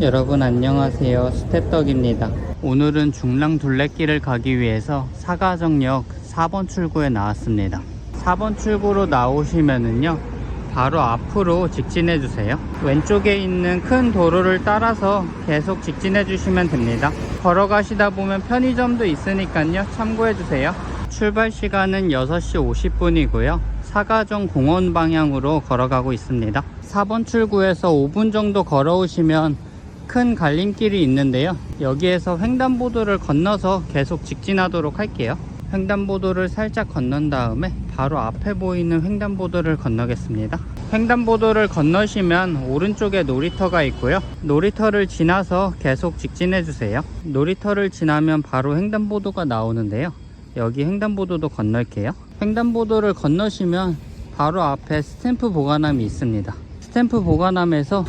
여러분 안녕하세요. 스텝덕입니다. 오늘은 중랑 둘레길을 가기 위해서 사가정역 4번 출구에 나왔습니다. 4번 출구로 나오시면은요 바로 앞으로 직진해 주세요. 왼쪽에 있는 큰 도로를 따라서 계속 직진해 주시면 됩니다. 걸어가시다 보면 편의점도 있으니까요 참고해 주세요. 출발 시간은 6시 50분이고요. 사가정 공원 방향으로 걸어가고 있습니다. 4번 출구에서 5분 정도 걸어오시면 큰 갈림길이 있는데요. 여기에서 횡단보도를 건너서 계속 직진하도록 할게요. 횡단보도를 살짝 건넌 다음에 바로 앞에 보이는 횡단보도를 건너겠습니다. 횡단보도를 건너시면 오른쪽에 놀이터가 있고요. 놀이터를 지나서 계속 직진해 주세요. 놀이터를 지나면 바로 횡단보도가 나오는데요. 여기 횡단보도도 건널게요. 횡단보도를 건너시면 바로 앞에 스탬프 보관함이 있습니다. 스탬프 보관함에서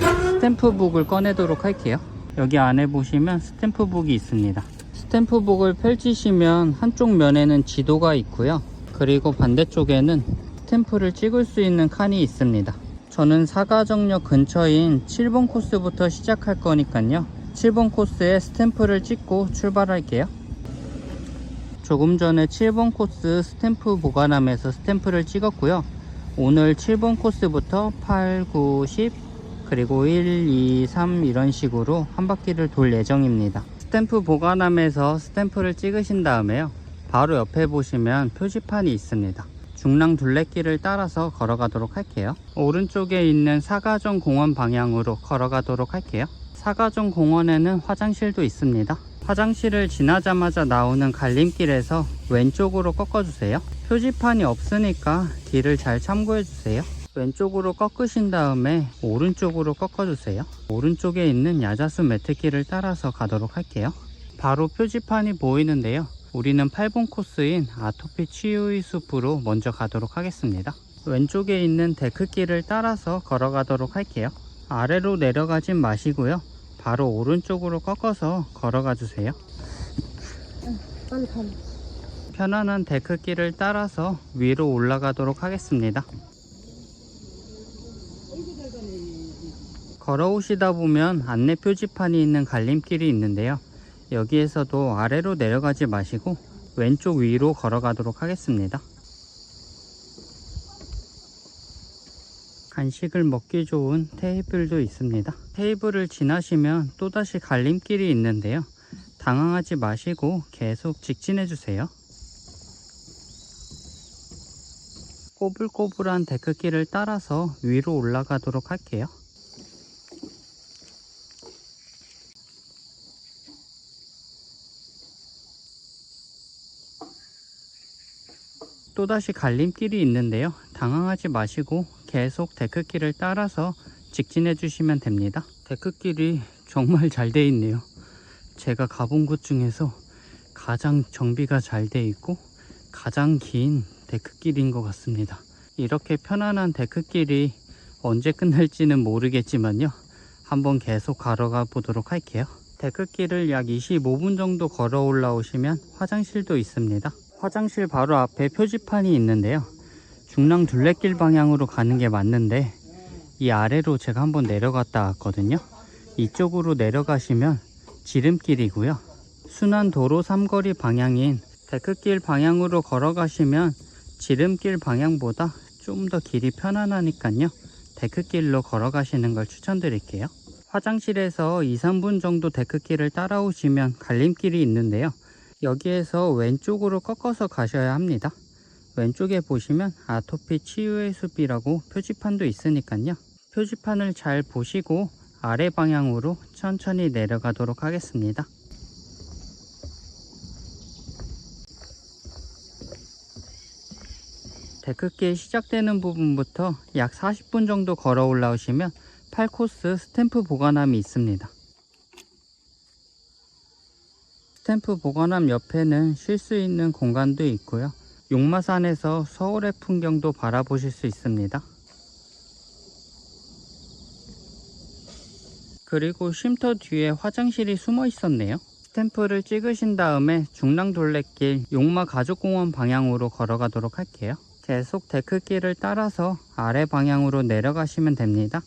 스탬프북을 꺼내도록 할게요. 여기 안에 보시면 스탬프북이 있습니다. 스탬프북을 펼치시면 한쪽 면에는 지도가 있고요. 그리고 반대쪽에는 스탬프를 찍을 수 있는 칸이 있습니다. 저는 사가정역 근처인 7번 코스부터 시작할 거니까요. 7번 코스에 스탬프를 찍고 출발할게요. 조금 전에 7번 코스 스탬프 보관함에서 스탬프를 찍었고요. 오늘 7번 코스부터 8, 9, 10 그리고 1, 2, 3 이런 식으로 한 바퀴를 돌 예정입니다. 스탬프 보관함에서 스탬프를 찍으신 다음에요. 바로 옆에 보시면 표지판이 있습니다. 중랑 둘레길을 따라서 걸어가도록 할게요. 오른쪽에 있는 사가정 공원 방향으로 걸어가도록 할게요. 사가정 공원에는 화장실도 있습니다. 화장실을 지나자마자 나오는 갈림길에서 왼쪽으로 꺾어주세요. 표지판이 없으니까 길을 잘 참고해주세요 왼쪽으로 꺾으신 다음에 오른쪽으로 꺾어주세요. 오른쪽에 있는 야자수 매트길을 따라서 가도록 할게요. 바로 표지판이 보이는데요. 우리는 8번 코스인 아토피 치유의 숲으로 먼저 가도록 하겠습니다. 왼쪽에 있는 데크길을 따라서 걸어가도록 할게요. 아래로 내려가진 마시고요. 바로 오른쪽으로 꺾어서 걸어가 주세요. 편안한 데크길을 따라서 위로 올라가도록 하겠습니다 걸어오시다 보면 안내 표지판이 있는 갈림길이 있는데요. 여기에서도 아래로 내려가지 마시고 왼쪽 위로 걸어가도록 하겠습니다. 간식을 먹기 좋은 테이블도 있습니다. 테이블을 지나시면 또다시 갈림길이 있는데요. 당황하지 마시고 계속 직진해 주세요. 꼬불꼬불한 데크길을 따라서 위로 올라가도록 할게요 또다시 갈림길이 있는데요. 당황하지 마시고 계속 데크길을 따라서 직진해 주시면 됩니다. 데크길이 정말 잘 돼 있네요. 제가 가본 곳 중에서 가장 정비가 잘 돼 있고 가장 긴 데크길인 것 같습니다. 이렇게 편안한 데크길이 언제 끝날지는 모르겠지만요. 한번 계속 걸어가 보도록 할게요. 데크길을 약 25분 정도 걸어 올라오시면 화장실도 있습니다 화장실 바로 앞에 표지판이 있는데요. 중랑 둘레길 방향으로 가는 게 맞는데 이 아래로 제가 한번 내려갔다 왔거든요. 이쪽으로 내려가시면 지름길이고요. 순환 도로 삼거리 방향인 데크길 방향으로 걸어가시면 지름길 방향보다 좀 더 길이 편안하니까요. 데크길로 걸어가시는 걸 추천드릴게요. 화장실에서 2, 3분 정도 데크길을 따라오시면 갈림길이 있는데요 여기에서 왼쪽으로 꺾어서 가셔야 합니다. 왼쪽에 보시면 아토피 치유의 숲이라고 표지판도 있으니까요. 표지판을 잘 보시고 아래 방향으로 천천히 내려가도록 하겠습니다. 데크길 시작되는 부분부터 약 40분 정도 걸어 올라오시면 8코스 스탬프 보관함이 있습니다 스탬프 보관함 옆에는 쉴 수 있는 공간도 있고요. 용마산에서 서울의 풍경도 바라보실 수 있습니다. 그리고 쉼터 뒤에 화장실이 숨어 있었네요. 스탬프를 찍으신 다음에 중랑둘레길 용마 가족공원 방향으로 걸어가도록 할게요. 계속 데크길을 따라서 아래 방향으로 내려가시면 됩니다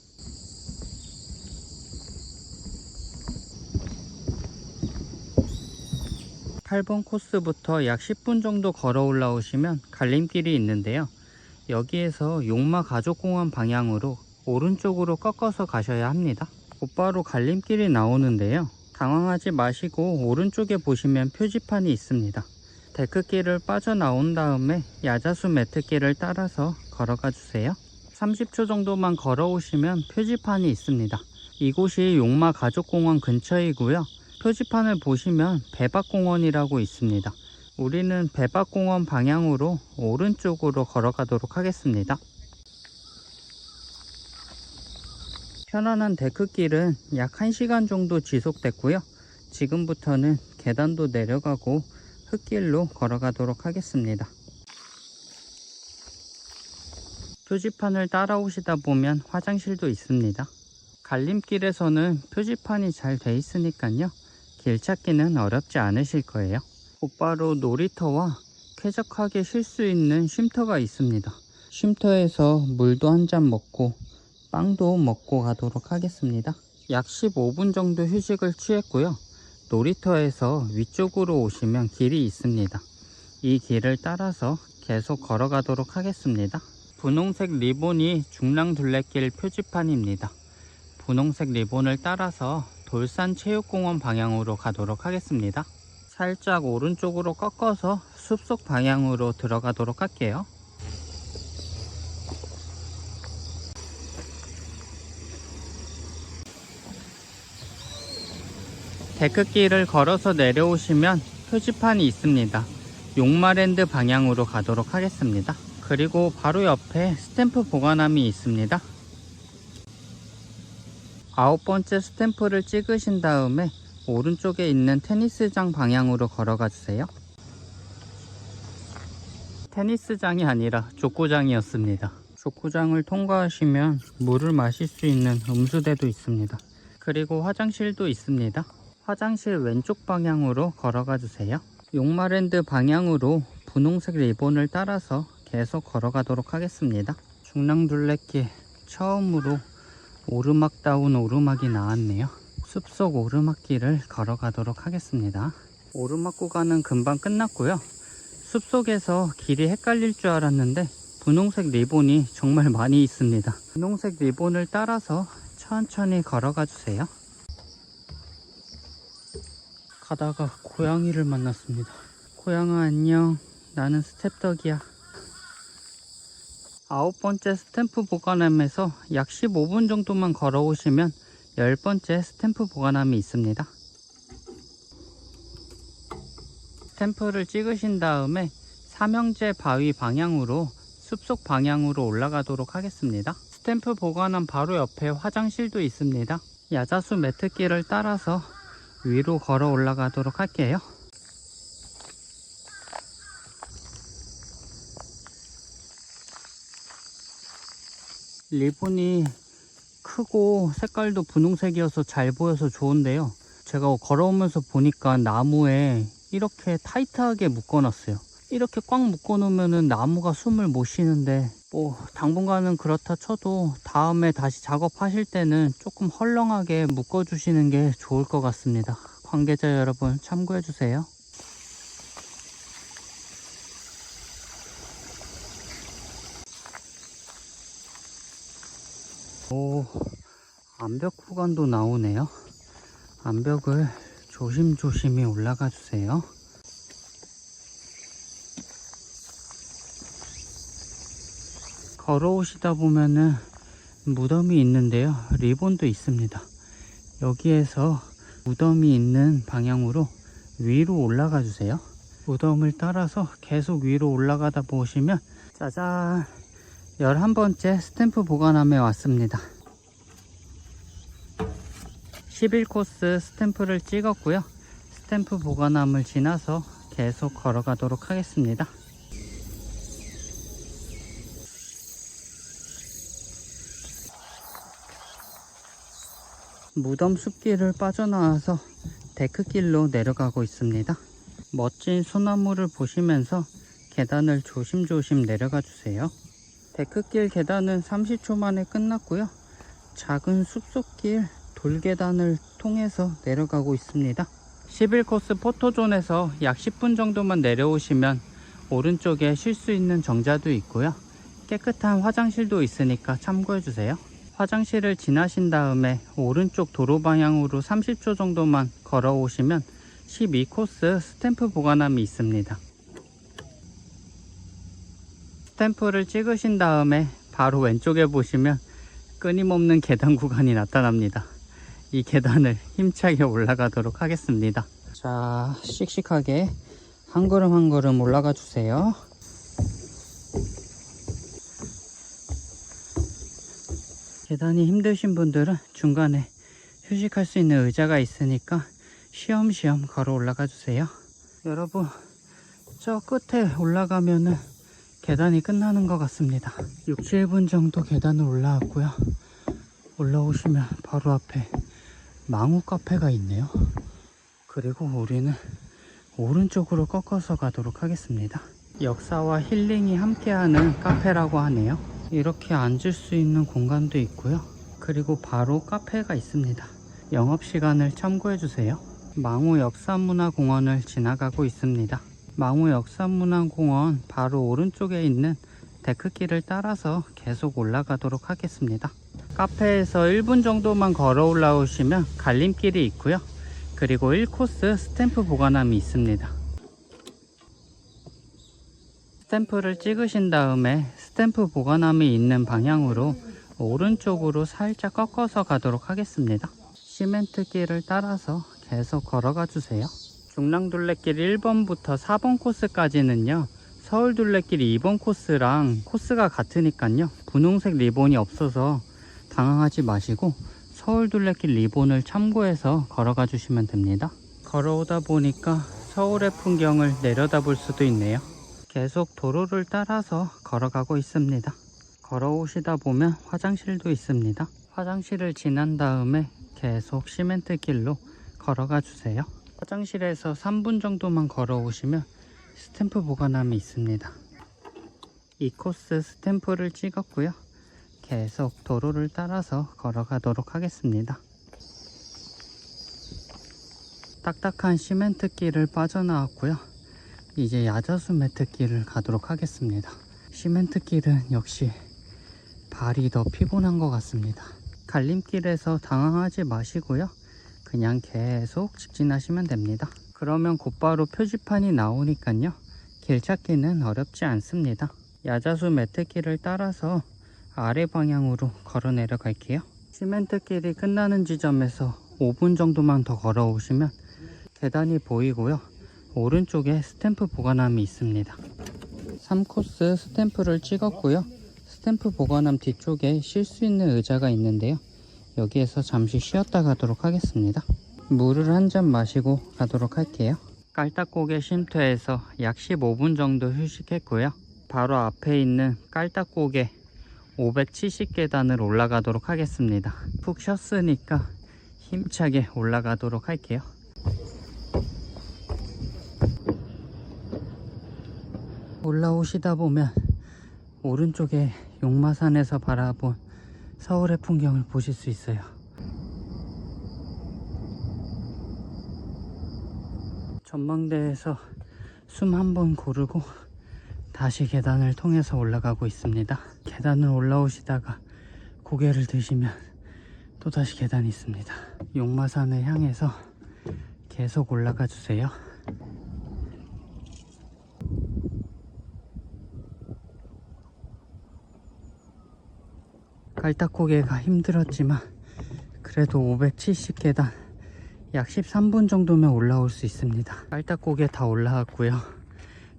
8번 코스부터 약 10분 정도 걸어 올라오시면 갈림길이 있는데요. 여기에서 용마 가족공원 방향으로 오른쪽으로 꺾어서 가셔야 합니다. 곧바로 갈림길이 나오는데요. 당황하지 마시고 오른쪽에 보시면 표지판이 있습니다. 데크길을 빠져나온 다음에 야자수 매트길을 따라서 걸어가 주세요. 30초 정도만 걸어오시면 표지판이 있습니다. 이곳이 용마 가족공원 근처이고요. 표지판을 보시면 배박공원이라고 있습니다. 우리는 배박공원 방향으로 오른쪽으로 걸어가도록 하겠습니다. 편안한 데크길은 약 1시간 정도 지속됐고요. 지금부터는 계단도 내려가고 흙길로 걸어가도록 하겠습니다. 표지판을 따라오시다 보면 화장실도 있습니다. 갈림길에서는 표지판이 잘 돼 있으니까요. 길 찾기는 어렵지 않으실 거예요. 곧바로 놀이터와 쾌적하게 쉴 수 있는 쉼터가 있습니다. 쉼터에서 물도 한 잔 먹고 빵도 먹고 가도록 하겠습니다. 약 15분 정도 휴식을 취했고요. 놀이터에서 위쪽으로 오시면 길이 있습니다. 이 길을 따라서 계속 걸어가도록 하겠습니다. 분홍색 리본이 중랑둘레길 표지판입니다. 분홍색 리본을 따라서 돌산 체육공원 방향으로 가도록 하겠습니다. 살짝 오른쪽으로 꺾어서 숲속 방향으로 들어가도록 할게요. 데크길을 걸어서 내려오시면 표지판이 있습니다. 용마랜드 방향으로 가도록 하겠습니다. 그리고 바로 옆에 스탬프 보관함이 있습니다. 아홉 번째 스탬프를 찍으신 다음에 오른쪽에 있는 테니스장 방향으로 걸어가 주세요. 테니스장이 아니라 족구장이었습니다. 족구장을 통과하시면 물을 마실 수 있는 음수대도 있습니다. 그리고 화장실도 있습니다. 화장실 왼쪽 방향으로 걸어가 주세요. 용마랜드 방향으로 분홍색 리본을 따라서 계속 걸어가도록 하겠습니다. 중랑둘레길 처음으로 오르막다운 오르막이 나왔네요. 숲속 오르막길을 걸어가도록 하겠습니다. 오르막 구간은 금방 끝났고요. 숲속에서 길이 헷갈릴 줄 알았는데 분홍색 리본이 정말 많이 있습니다. 분홍색 리본을 따라서 천천히 걸어가 주세요. 가다가 고양이를 만났습니다. 고양아 안녕. 나는 스텝덕이야. 아홉 번째 스탬프 보관함에서 약 15분 정도만 걸어오시면 열 번째 스탬프 보관함이 있습니다. 스탬프를 찍으신 다음에 삼형제 바위 방향으로 숲속 방향으로 올라가도록 하겠습니다. 스탬프 보관함 바로 옆에 화장실도 있습니다. 야자수 매트길을 따라서 위로 걸어 올라가도록 할게요. 리본이 크고 색깔도 분홍색이어서 잘 보여서 좋은데요. 제가 걸어오면서 보니까 나무에 이렇게 타이트하게 묶어놨어요. 이렇게 꽉 묶어놓으면 나무가 숨을 못 쉬는데 뭐 당분간은 그렇다 쳐도 다음에 다시 작업하실 때는 조금 헐렁하게 묶어주시는 게 좋을 것 같습니다. 관계자 여러분 참고해주세요. 오, 암벽 구간도 나오네요. 암벽을 조심조심히 올라가 주세요. 걸어오시다 보면은 무덤이 있는데요. 리본도 있습니다. 여기에서 무덤이 있는 방향으로 위로 올라가 주세요. 무덤을 따라서 계속 위로 올라가다 보시면 짜잔 11번째 스탬프 보관함에 왔습니다. 11코스 스탬프를 찍었고요. 스탬프 보관함을 지나서 계속 걸어가도록 하겠습니다. 무덤 숲길을 빠져나와서 데크길로 내려가고 있습니다. 멋진 소나무를 보시면서 계단을 조심조심 내려가 주세요. 데크길 계단은 30초 만에 끝났고요. 작은 숲속길 돌계단을 통해서 내려가고 있습니다. 11코스 포토존에서 약 10분 정도만 내려오시면 오른쪽에 쉴 수 있는 정자도 있고요. 깨끗한 화장실도 있으니까 참고해 주세요. 화장실을 지나신 다음에 오른쪽 도로 방향으로 30초 정도만 걸어오시면 12코스 스탬프 보관함이 있습니다. 스탬프를 찍으신 다음에 바로 왼쪽에 보시면 끊임없는 계단 구간이 나타납니다. 이 계단을 힘차게 올라가도록 하겠습니다. 자, 씩씩하게 한 걸음 한 걸음 올라가 주세요. 계단이 힘드신 분들은 중간에 휴식할 수 있는 의자가 있으니까 쉬엄쉬엄 걸어 올라가 주세요. 여러분, 저 끝에 올라가면은 계단이 끝나는 것 같습니다. 6, 7분 정도 계단을 올라왔고요. 올라오시면 바로 앞에 망우 카페가 있네요. 그리고 우리는 오른쪽으로 꺾어서 가도록 하겠습니다. 역사와 힐링이 함께하는 카페라고 하네요. 이렇게 앉을 수 있는 공간도 있고요. 그리고 바로 카페가 있습니다. 영업시간을 참고해주세요. 망우 역사문화공원을 지나가고 있습니다. 망우 역사문화공원 바로 오른쪽에 있는 데크길을 따라서 계속 올라가도록 하겠습니다. 카페에서 1분 정도만 걸어 올라오시면 갈림길이 있고요. 그리고 1코스 스탬프 보관함이 있습니다. 스탬프를 찍으신 다음에 스탬프 보관함이 있는 방향으로 오른쪽으로 살짝 꺾어서 가도록 하겠습니다. 시멘트 길을 따라서 계속 걸어가 주세요. 중랑둘레길 1번부터 4번 코스까지는요. 서울 둘레길 2번 코스랑 코스가 같으니까요. 분홍색 리본이 없어서 당황하지 마시고 서울 둘레길 리본을 참고해서 걸어가 주시면 됩니다. 걸어오다 보니까 서울의 풍경을 내려다 볼 수도 있네요. 계속 도로를 따라서 걸어가고 있습니다. 걸어오시다 보면 화장실도 있습니다. 화장실을 지난 다음에 계속 시멘트 길로 걸어가 주세요. 화장실에서 3분 정도만 걸어오시면 스탬프 보관함이 있습니다. 이 코스 스탬프를 찍었고요. 계속 도로를 따라서 걸어가도록 하겠습니다. 딱딱한 시멘트 길을 빠져나왔고요. 이제 야자수 매트 길을 가도록 하겠습니다. 시멘트 길은 역시 발이 더 피곤한 것 같습니다. 갈림길에서 당황하지 마시고요. 그냥 계속 직진하시면 됩니다. 그러면 곧바로 표지판이 나오니까요. 길 찾기는 어렵지 않습니다. 야자수 매트길을 따라서 아래 방향으로 걸어 내려갈게요. 시멘트 길이 끝나는 지점에서 5분 정도만 더 걸어오시면 계단이 보이고요. 오른쪽에 스탬프 보관함이 있습니다. 3코스 스탬프를 찍었고요. 스탬프 보관함 뒤쪽에 쉴 수 있는 의자가 있는데요. 여기에서 잠시 쉬었다 가도록 하겠습니다. 물을 한 잔 마시고 가도록 할게요. 깔딱고개 쉼터에서 약 15분 정도 휴식했고요. 바로 앞에 있는 깔딱고개 570계단을 올라가도록 하겠습니다. 푹 쉬었으니까 힘차게 올라가도록 할게요. 올라오시다 보면 오른쪽에 용마산에서 바라본 서울의 풍경을 보실 수 있어요. 전망대에서 숨 한 번 고르고 다시 계단을 통해서 올라가고 있습니다. 계단을 올라오시다가 고개를 드시면 또다시 계단이 있습니다. 용마산을 향해서 계속 올라가 주세요. 깔딱고개가 힘들었지만 그래도 570계단 약 13분 정도면 올라올 수 있습니다. 깔딱고개 다 올라왔고요.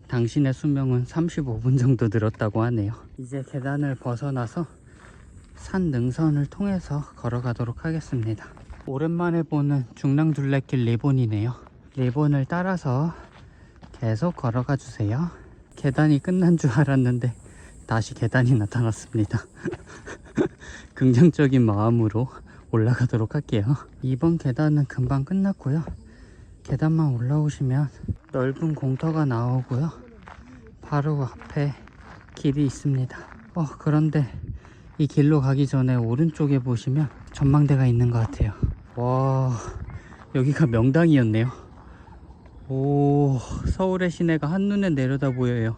당신의 수명은 35분 정도 늘었다고 하네요. 이제 계단을 벗어나서 산 능선을 통해서 걸어가도록 하겠습니다. 오랜만에 보는 중랑둘레길 리본이네요. 리본을 따라서 계속 걸어가 주세요. 계단이 끝난 줄 알았는데 다시 계단이 나타났습니다. 긍정적인 마음으로 올라가도록 할게요. 이번 계단은 금방 끝났고요. 계단만 올라오시면 넓은 공터가 나오고요. 바로 앞에 길이 있습니다. 어, 그런데 이 길로 가기 전에 오른쪽에 보시면 전망대가 있는 것 같아요. 와, 여기가 명당이었네요. 오, 서울의 시내가 한눈에 내려다 보여요.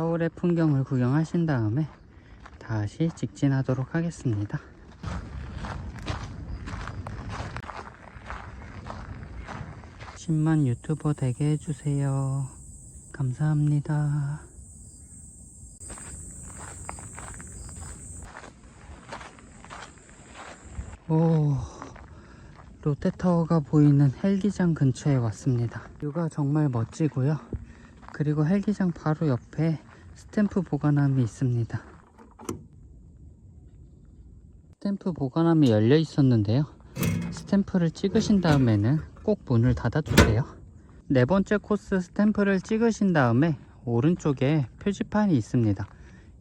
서울의 풍경을 구경하신 다음에 다시 직진하도록 하겠습니다. 10만 유튜버 되게 해주세요. 감사합니다. 오, 롯데타워가 보이는 헬기장 근처에 왔습니다. 뷰가 정말 멋지고요. 그리고 헬기장 바로 옆에 스탬프 보관함이 있습니다. 스탬프 보관함이 열려 있었는데요. 스탬프를 찍으신 다음에는 꼭 문을 닫아주세요. 네 번째 코스 스탬프를 찍으신 다음에 오른쪽에 표지판이 있습니다.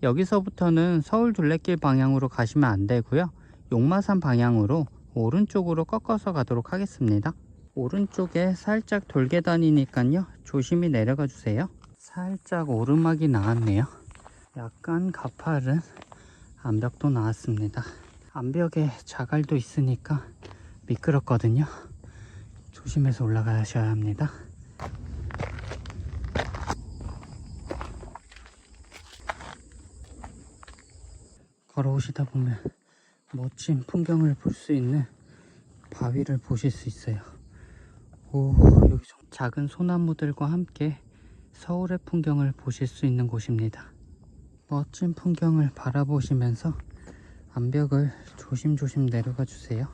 여기서부터는 서울 둘레길 방향으로 가시면 안 되고요. 용마산 방향으로 오른쪽으로 꺾어서 가도록 하겠습니다. 오른쪽에 살짝 돌계단이니까요. 조심히 내려가 주세요. 살짝 오르막이 나왔네요. 약간 가파른 암벽도 나왔습니다. 암벽에 자갈도 있으니까 미끄럽거든요. 조심해서 올라가셔야 합니다. 걸어오시다 보면 멋진 풍경을 볼 수 있는 바위를 보실 수 있어요. 오, 여기 좀 작은 소나무들과 함께 서울의 풍경을 보실 수 있는 곳입니다. 멋진 풍경을 바라보시면서 암벽을 조심조심 내려가 주세요.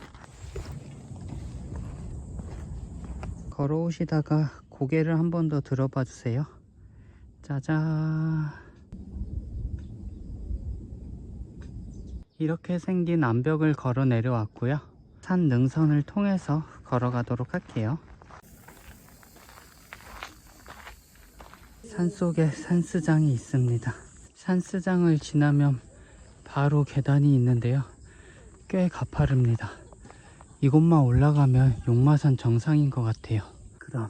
걸어오시다가 고개를 한 번 더 들어봐 주세요. 짜잔. 이렇게 생긴 암벽을 걸어 내려왔고요. 산 능선을 통해서 걸어가도록 할게요. 산속에 산스장이 있습니다. 산스장을 지나면 바로 계단이 있는데요. 꽤 가파릅니다. 이곳만 올라가면 용마산 정상인 것 같아요. 그럼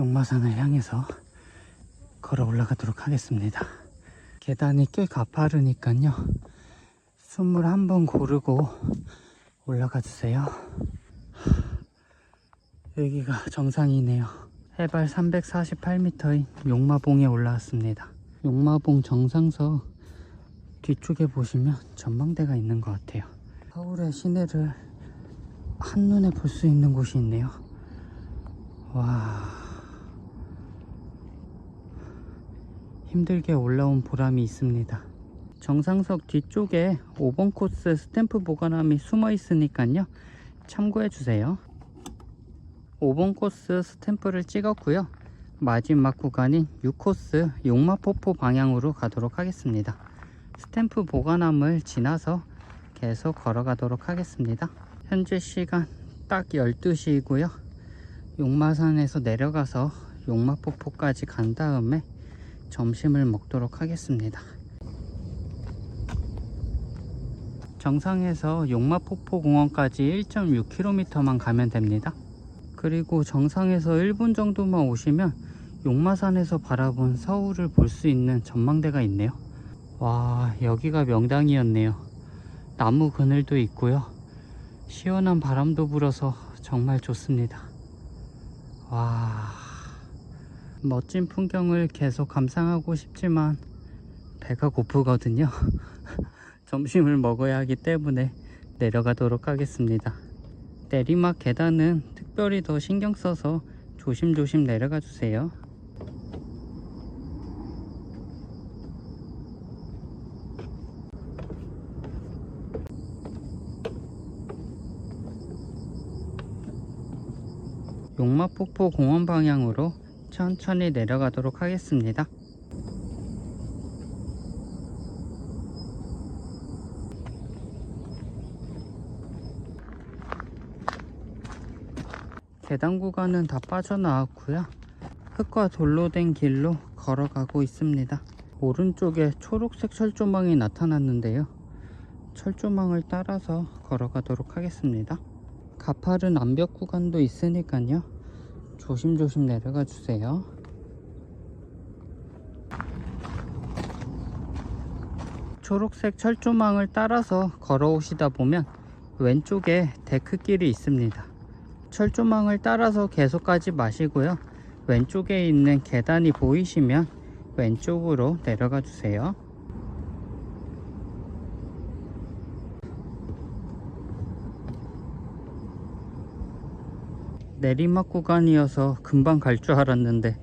용마산을 향해서 걸어 올라가도록 하겠습니다. 계단이 꽤 가파르니까요. 숨을 한번 고르고 올라가 주세요. 여기가 정상이네요. 해발 348m인 용마봉에 올라왔습니다. 용마봉 정상서 뒤쪽에 보시면 전망대가 있는 것 같아요. 서울의 시내를 한눈에 볼 수 있는 곳이 있네요. 와. 힘들게 올라온 보람이 있습니다. 정상석 뒤쪽에 5번 코스 스탬프 보관함이 숨어 있으니까요. 참고해 주세요. 5번 코스 스탬프를 찍었고요. 마지막 구간인 6코스 용마포포 방향으로 가도록 하겠습니다. 스탬프 보관함을 지나서 계속 걸어가도록 하겠습니다. 현재 시간 딱 12시이고요. 용마산에서 내려가서 용마포포까지 간 다음에 점심을 먹도록 하겠습니다. 정상에서 용마포포 공원까지 1.6km만 가면 됩니다. 그리고 정상에서 1분 정도만 오시면 용마산에서 바라본 서울을 볼 수 있는 전망대가 있네요. 와, 여기가 명당이었네요. 나무 그늘도 있고요. 시원한 바람도 불어서 정말 좋습니다. 와, 멋진 풍경을 계속 감상하고 싶지만 배가 고프거든요. 점심을 먹어야 하기 때문에 내려가도록 하겠습니다. 내리막 계단은 특별히 더 신경 써서 조심조심 내려가 주세요. 용마폭포 공원 방향으로 천천히 내려가도록 하겠습니다. 계단 구간은 다 빠져나왔고요. 흙과 돌로 된 길로 걸어가고 있습니다. 오른쪽에 초록색 철조망이 나타났는데요. 철조망을 따라서 걸어가도록 하겠습니다. 가파른 암벽 구간도 있으니까요. 조심조심 내려가 주세요. 초록색 철조망을 따라서 걸어오시다 보면 왼쪽에 데크길이 있습니다. 철조망을 따라서 계속 가지 마시고요. 왼쪽에 있는 계단이 보이시면 왼쪽으로 내려가 주세요. 내리막 구간이어서 금방 갈 줄 알았는데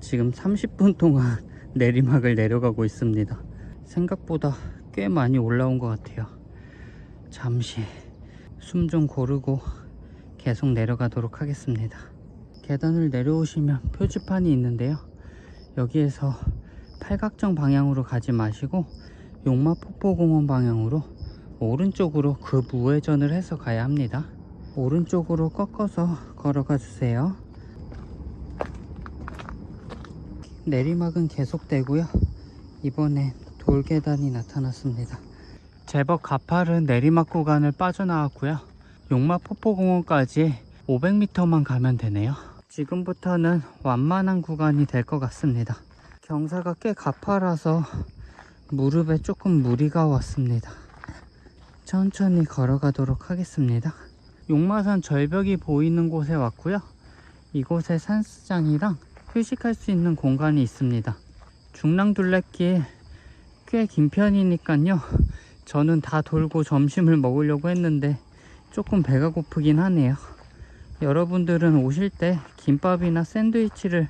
지금 30분 동안 내리막을 내려가고 있습니다. 생각보다 꽤 많이 올라온 것 같아요. 잠시 숨 좀 고르고 계속 내려가도록 하겠습니다. 계단을 내려오시면 표지판이 있는데요. 여기에서 팔각정 방향으로 가지 마시고 용마 폭포공원 방향으로 오른쪽으로 그 무회전을 해서 가야 합니다. 오른쪽으로 꺾어서 걸어가 주세요. 내리막은 계속되고요. 이번엔 돌계단이 나타났습니다. 제법 가파른 내리막 구간을 빠져나왔고요. 용마 폭포공원까지 500m만 가면 되네요. 지금부터는 완만한 구간이 될 것 같습니다. 경사가 꽤 가파라서 무릎에 조금 무리가 왔습니다. 천천히 걸어가도록 하겠습니다. 용마산 절벽이 보이는 곳에 왔고요. 이곳에 산수장이랑 휴식할 수 있는 공간이 있습니다. 중랑둘레길 꽤 긴 편이니까요. 저는 다 돌고 점심을 먹으려고 했는데 조금 배가 고프긴 하네요. 여러분들은 오실 때 김밥이나 샌드위치를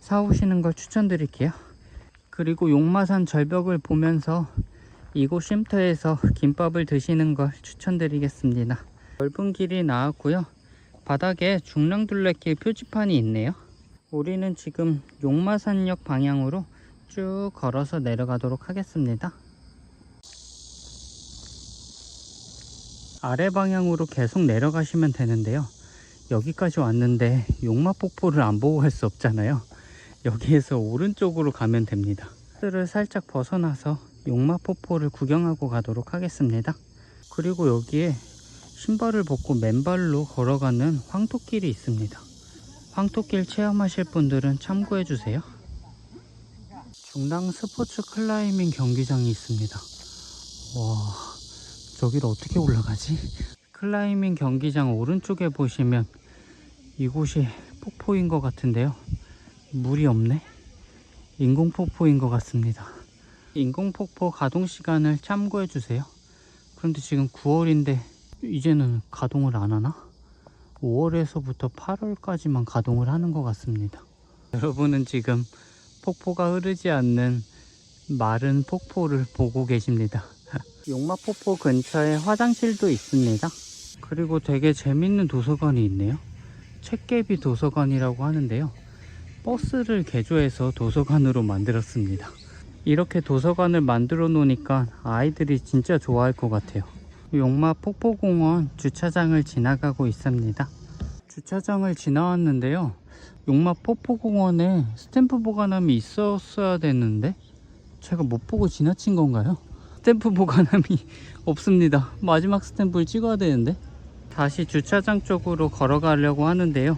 사오시는 걸 추천드릴게요. 그리고 용마산 절벽을 보면서 이곳 쉼터에서 김밥을 드시는 걸 추천드리겠습니다. 넓은 길이 나왔고요. 바닥에 중랑둘레길 표지판이 있네요. 우리는 지금 용마산역 방향으로 쭉 걸어서 내려가도록 하겠습니다. 아래 방향으로 계속 내려가시면 되는데요. 여기까지 왔는데 용마폭포를 안 보고 갈 수 없잖아요. 여기에서 오른쪽으로 가면 됩니다. 를 살짝 벗어나서 용마폭포를 구경하고 가도록 하겠습니다. 그리고 여기에 신발을 벗고 맨발로 걸어가는 황토길이 있습니다. 황토길 체험하실 분들은 참고해 주세요. 중랑 스포츠 클라이밍 경기장이 있습니다. 와, 저기를 어떻게 올라가지? 클라이밍 경기장 오른쪽에 보시면 이곳이 폭포인 것 같은데요. 물이 없네. 인공폭포인 것 같습니다. 인공폭포 가동 시간을 참고해 주세요. 그런데 지금 9월인데 이제는 가동을 안 하나? 5월에서부터 8월까지만 가동을 하는 것 같습니다. 여러분은 지금 폭포가 흐르지 않는 마른 폭포를 보고 계십니다. 용마폭포 근처에 화장실도 있습니다. 그리고 되게 재밌는 도서관이 있네요. 책개비 도서관이라고 하는데요. 버스를 개조해서 도서관으로 만들었습니다. 이렇게 도서관을 만들어 놓으니까 아이들이 진짜 좋아할 것 같아요. 용마 폭포공원 주차장을 지나가고 있습니다. 주차장을 지나왔는데요. 용마 폭포공원에 스탬프 보관함이 있었어야 됐는데 제가 못 보고 지나친 건가요? 스탬프 보관함이 없습니다. 마지막 스탬프를 찍어야 되는데 다시 주차장 쪽으로 걸어가려고 하는데요.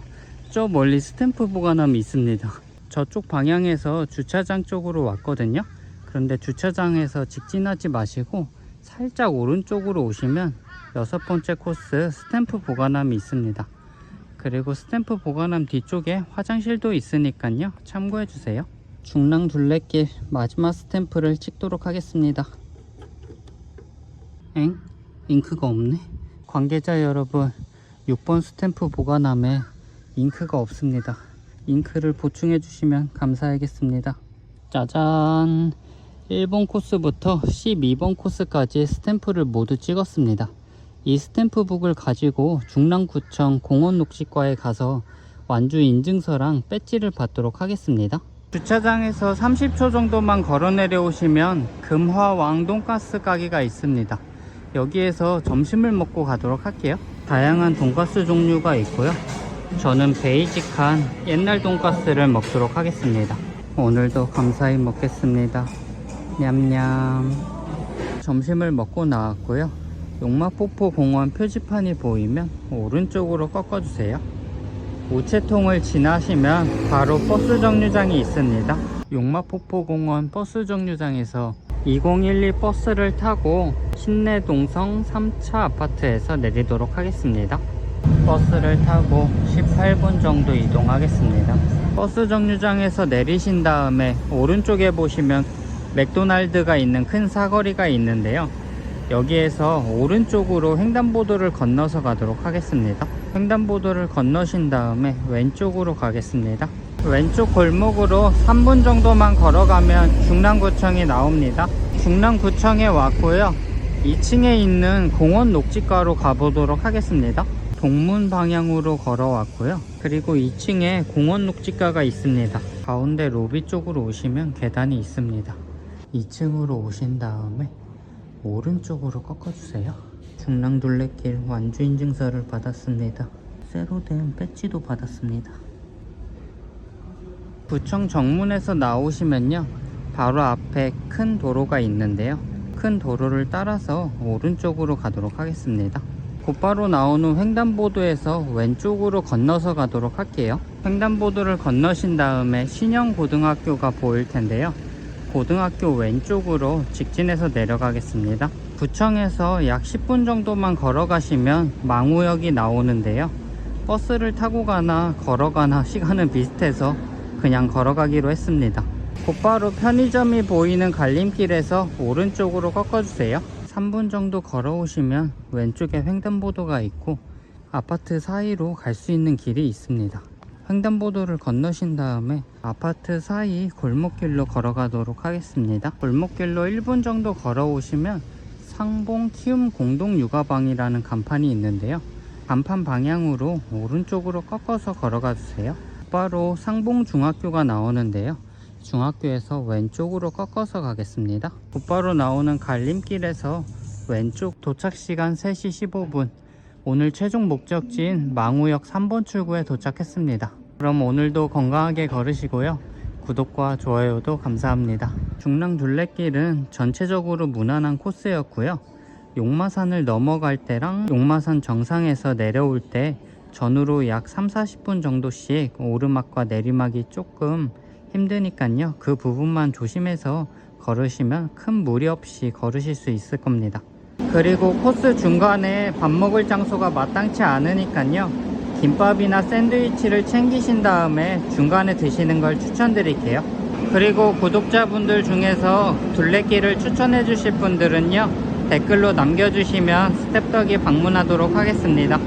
저 멀리 스탬프 보관함이 있습니다. 저쪽 방향에서 주차장 쪽으로 왔거든요. 그런데 주차장에서 직진하지 마시고 살짝 오른쪽으로 오시면 여섯 번째 코스 스탬프 보관함이 있습니다. 그리고 스탬프 보관함 뒤쪽에 화장실도 있으니까요. 참고해 주세요. 중랑 둘레길 마지막 스탬프를 찍도록 하겠습니다. 엥? 잉크가 없네? 관계자 여러분, 6번 스탬프 보관함에 잉크가 없습니다. 잉크를 보충해 주시면 감사하겠습니다. 짜잔! 1번 코스부터 12번 코스까지 스탬프를 모두 찍었습니다. 이 스탬프북을 가지고 중랑구청 공원녹지과에 가서 완주 인증서랑 배지를 받도록 하겠습니다. 주차장에서 30초 정도만 걸어 내려오시면 금화 왕돈가스 가게가 있습니다. 여기에서 점심을 먹고 가도록 할게요. 다양한 돈가스 종류가 있고요. 저는 베이직한 옛날 돈가스를 먹도록 하겠습니다. 오늘도 감사히 먹겠습니다. 냠냠. 점심을 먹고 나왔고요. 용마폭포 공원 표지판이 보이면 오른쪽으로 꺾어주세요. 우체통을 지나시면 바로 버스 정류장이 있습니다. 용마폭포 공원 버스 정류장에서 2012 버스를 타고 신내동성 3차 아파트에서 내리도록 하겠습니다. 버스를 타고 18분 정도 이동하겠습니다. 버스 정류장에서 내리신 다음에 오른쪽에 보시면 맥도날드가 있는 큰 사거리가 있는데요. 여기에서 오른쪽으로 횡단보도를 건너서 가도록 하겠습니다. 횡단보도를 건너신 다음에 왼쪽으로 가겠습니다. 왼쪽 골목으로 3분 정도만 걸어가면 중랑구청이 나옵니다. 중랑구청에 왔고요. 2층에 있는 공원 녹지가로 가보도록 하겠습니다. 동문 방향으로 걸어왔고요. 그리고 2층에 공원 녹지가가 있습니다. 가운데 로비 쪽으로 오시면 계단이 있습니다. 2층으로 오신 다음에 오른쪽으로 꺾어주세요. 중랑둘레길 완주 인증서를 받았습니다. 새로 된 배지도 받았습니다. 구청 정문에서 나오시면요. 바로 앞에 큰 도로가 있는데요. 큰 도로를 따라서 오른쪽으로 가도록 하겠습니다. 곧바로 나오는 횡단보도에서 왼쪽으로 건너서 가도록 할게요. 횡단보도를 건너신 다음에 신영고등학교가 보일 텐데요. 고등학교 왼쪽으로 직진해서 내려가겠습니다. 구청에서 약 10분 정도만 걸어가시면 망우역이 나오는데요. 버스를 타고 가나 걸어가나 시간은 비슷해서 그냥 걸어가기로 했습니다. 곧바로 편의점이 보이는 갈림길에서 오른쪽으로 꺾어주세요. 3분 정도 걸어오시면 왼쪽에 횡단보도가 있고 아파트 사이로 갈 수 있는 길이 있습니다. 횡단보도를 건너신 다음에 아파트 사이 골목길로 걸어가도록 하겠습니다. 골목길로 1분 정도 걸어오시면 상봉 키움 공동 육아방이라는 간판이 있는데요. 간판 방향으로 오른쪽으로 꺾어서 걸어가 주세요. 바로 상봉 중학교가 나오는데요. 중학교에서 왼쪽으로 꺾어서 가겠습니다. 곧바로 나오는 갈림길에서 왼쪽 도착 시간 3시 15분. 오늘 최종 목적지인 망우역 3번 출구에 도착했습니다. 그럼 오늘도 건강하게 걸으시고요. 구독과 좋아요도 감사합니다. 중랑 둘레길은 전체적으로 무난한 코스였고요. 용마산을 넘어갈 때랑 용마산 정상에서 내려올 때 전후로 약 3, 40분 정도씩 오르막과 내리막이 조금 힘드니까요. 그 부분만 조심해서 걸으시면 큰 무리 없이 걸으실 수 있을 겁니다. 그리고 코스 중간에 밥 먹을 장소가 마땅치 않으니까요. 김밥이나 샌드위치를 챙기신 다음에 중간에 드시는 걸 추천드릴게요. 그리고 구독자분들 중에서 둘레길을 추천해 주실 분들은요. 댓글로 남겨주시면 스텝덕이 방문하도록 하겠습니다.